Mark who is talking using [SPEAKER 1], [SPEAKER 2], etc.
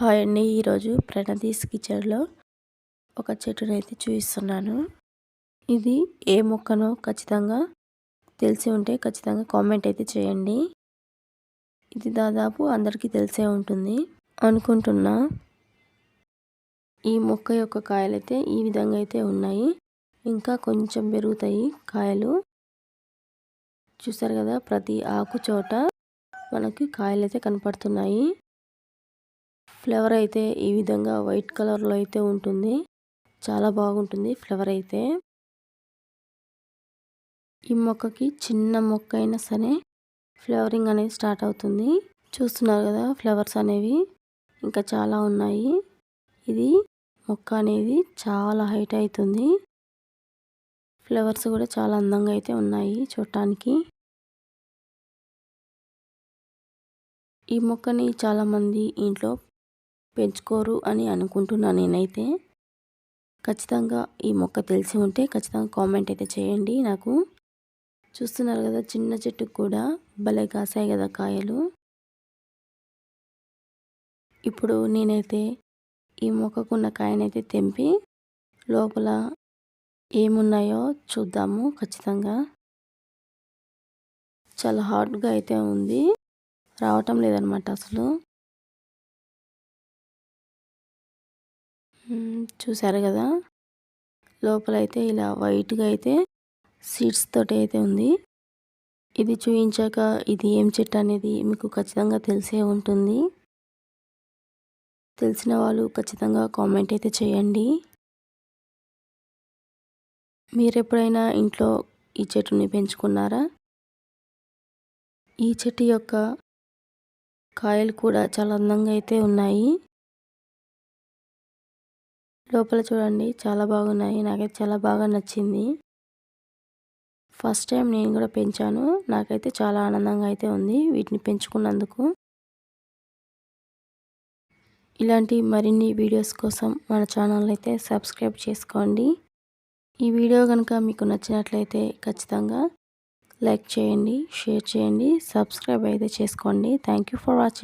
[SPEAKER 1] Hi అండి ఈరోజు ప్రణదీస్ కిచెన్లో ఒక చెట్టును అయితే చూపిస్తున్నాను ఇది ఏ మొక్కనో ఖచ్చితంగా తెలిసి ఉంటే ఖచ్చితంగా కామెంట్ అయితే చేయండి. ఇది దాదాపు అందరికీ తెలిసే ఉంటుంది. అనుకుంటున్నా ఈ మొక్క యొక్క కాయలు అయితే ఈ విధంగా అయితే ఉన్నాయి. ఇంకా కొంచెం పెరుగుతాయి కాయలు. చూసారు కదా ప్రతి ఆకు చోట మనకి కాయలు అయితే కనపడుతున్నాయి. ఫ్లవర్ అయితే ఈ విధంగా వైట్ కలర్లో అయితే ఉంటుంది. చాలా బాగుంటుంది ఫ్లవర్ అయితే. ఈ మొక్కకి చిన్న మొక్క అయినా సరే ఫ్లేవరింగ్ అనేది స్టార్ట్ అవుతుంది. చూస్తున్నారు కదా ఫ్లవర్స్ అనేవి. ఇంకా చాలా ఉన్నాయి. ఇది మొక్క అనేది చాలా హైట్ అవుతుంది. ఫ్లవర్స్ కూడా చాలా అందంగా అయితే ఉన్నాయి చూడటానికి. ఈ మొక్కని చాలామంది ఇంట్లో పెంచుకోరు అని అనుకుంటున్నాను నేనైతే. ఖచ్చితంగా ఈ మొక్క తెలిసి ఉంటే ఖచ్చితంగా కామెంట్ అయితే చేయండి. నాకు చూస్తున్నారు కదా చిన్న చెట్టుకు కూడా భలే కాసాయి కదా కాయలు. ఇప్పుడు నేనైతే ఈ మొక్కకున్న కాయనైతే తెంపి లోపల ఏమున్నాయో చూద్దాము ఖచ్చితంగా. చాలా హార్డ్గా అయితే ఉంది. రావటం లేదనమాట అసలు. చూసారు కదా? లోపలైతే ఇలా వైట్గా అయితే సీడ్స్ తోటి అయితే ఉంది. ఇది చూయించాక ఇది ఏం చెట్టు అనేది మీకు ఖచ్చితంగా తెలిసే ఉంటుంది. తెలిసిన వాళ్ళు ఖచ్చితంగా కామెంట్ అయితే చేయండి. మీరు ఎప్పుడైనా ఇంట్లో ఈ చెట్టుని పెంచుకున్నారా? ఈ చెట్టు యొక్క కాయలు కూడా చాలా అందంగా అయితే ఉన్నాయి. లోపల చూడండి చాలా బాగున్నాయి. నాకైతే చాలా బాగా నచ్చింది. ఫస్ట్ టైం నేను కూడా పెంచాను. నాకైతే చాలా ఆనందంగా అయితే ఉంది వీటిని పెంచుకున్నందుకు. ఇలాంటి మరిన్ని వీడియోస్ కోసం మన ఛానల్ అయితే సబ్స్క్రైబ్ చేసుకోండి. ఈ వీడియో కనుక మీకు నచ్చినట్లయితే ఖచ్చితంగా లైక్ చేయండి షేర్ చేయండి సబ్స్క్రైబ్ అయితే చేసుకోండి. Thank for watching.